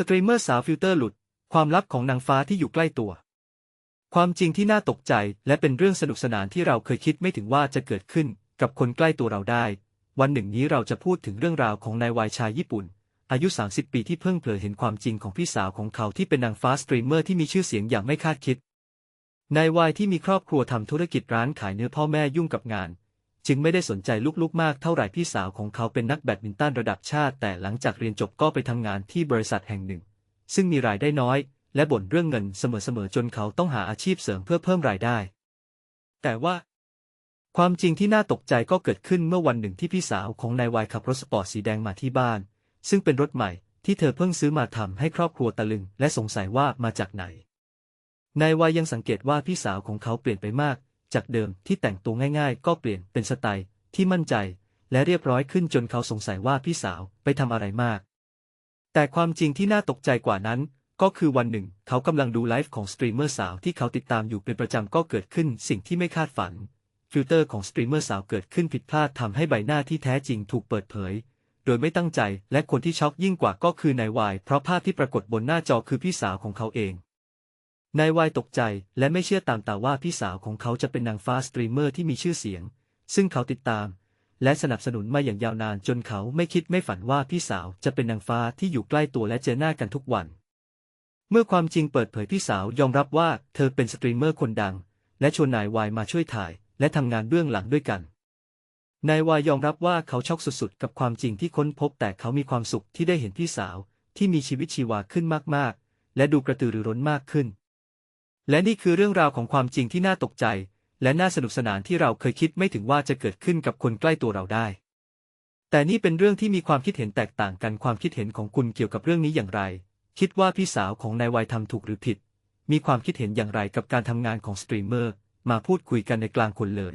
สตรีมเมอร์สาวฟิลเตอร์หลุด ความลับของนางฟ้าที่อยู่ใกล้ตัว ความจริงที่น่าตกใจและเป็นเรื่องสนุกสนานที่เราเคยคิดไม่ถึงว่าจะเกิดขึ้นกับคนใกล้ตัวเราได้ วันหนึ่งนี้เราจะพูดถึงเรื่องราวของนายวายชายญี่ปุ่น อายุ 30 ปีที่เพิ่งเผยเห็นความจริงของพี่สาวของเขาที่เป็นนางฟ้าสตรีมเมอร์ที่มีชื่อเสียงอย่างไม่คาดคิดนายวายที่มีครอบครัวทำธุรกิจร้านขายเนื้อพ่อแม่ยุ่งกับงาน จึงไม่ได้สนใจลูกๆมากเท่าไหร่พี่สาวของเขาเป็นนักแบดมินตันระดับชาติ แต่หลังจากเรียนจบก็ไปทำงานที่บริษัทแห่งหนึ่ง ซึ่งมีรายได้น้อย และบ่นเรื่องเงินเสมอๆจนเขาต้องหาอาชีพเสริมเพื่อเพิ่มรายได้ แต่ว่า ความจริงที่น่าตกใจก็เกิดขึ้นเมื่อวันหนึ่งที่พี่สาวของนายวายขับรถสปอร์ตสีแดงมาที่บ้าน ซึ่งเป็นรถใหม่ที่เธอเพิ่งซื้อมาทำให้ครอบครัวตะลึง และสงสัยว่ามาจากไหนนายวายยังสังเกตว่าพี่สาวของเขาเปลี่ยนไปมาก จากเดิมที่แต่งตัวง่ายๆ ก็เปลี่ยนเป็นสไตล์ที่มั่นใจ และเรียบร้อยขึ้นจนเขาสงสัยว่าพี่สาวไปทำอะไรมาก แต่ความจริงที่น่าตกใจกว่านั้น ก็คือวันหนึ่ง เขากำลังดูไลฟ์ของสตรีมเมอร์สาวที่เขาติดตามอยู่เป็นประจำก็เกิดขึ้นสิ่งที่ไม่คาดฝัน ฟิลเตอร์ของสตรีมเมอร์สาวเกิดขึ้นผิดพลาดทำให้ใบหน้าที่แท้จริงถูกเปิดเผยโดยไม่ตั้งใจและคนที่ช็อกยิ่งกว่าก็คือนายวาย เพราะภาพที่ปรากฏบนหน้าจอคือพี่สาวของเขาเอง นายวายตกใจและไม่เชื่อตามตาว่าพี่สาวของเขาจะเป็นนางฟ้าสตรีมเมอร์ที่มีชื่อเสียง ซึ่งเขาติดตาม และสนับสนุนมาอย่างยาวนานจนเขาไม่คิดไม่ฝันว่าพี่สาวจะเป็นนางฟ้าที่อยู่ใกล้ตัวและเจอหน้ากันทุกวัน เมื่อความจริงเปิดเผยพี่สาวยอมรับว่าเธอเป็นสตรีมเมอร์คนดัง และชวนนายวายมาช่วยถ่าย และทำงานเบื้องหลังด้วยกันนายวายยอมรับว่าเขาช็อกสุดๆ กับความจริงที่ค้นพบแต่เขามีความสุขที่ได้เห็นพี่สาวที่มีชีวิตชีวาขึ้นมากๆ และดูกระตือรือร้นมากขึ้น และนี่คือเรื่องราวของความจริงที่น่าตกใจ และน่าสนุกสนานที่เราเคยคิดไม่ถึงว่าจะเกิดขึ้นกับคนใกล้ตัวเราได้ แต่นี่เป็นเรื่องที่มีความคิดเห็นแตกต่างกันความคิดเห็นของคุณเกี่ยวกับเรื่องนี้อย่างไร คิดว่าพี่สาวของนายวายทำถูกหรือผิด มีความคิดเห็นอย่างไรกับการทำงานของสตรีมเมอร์ มาพูดคุยกันในกลางคนเลย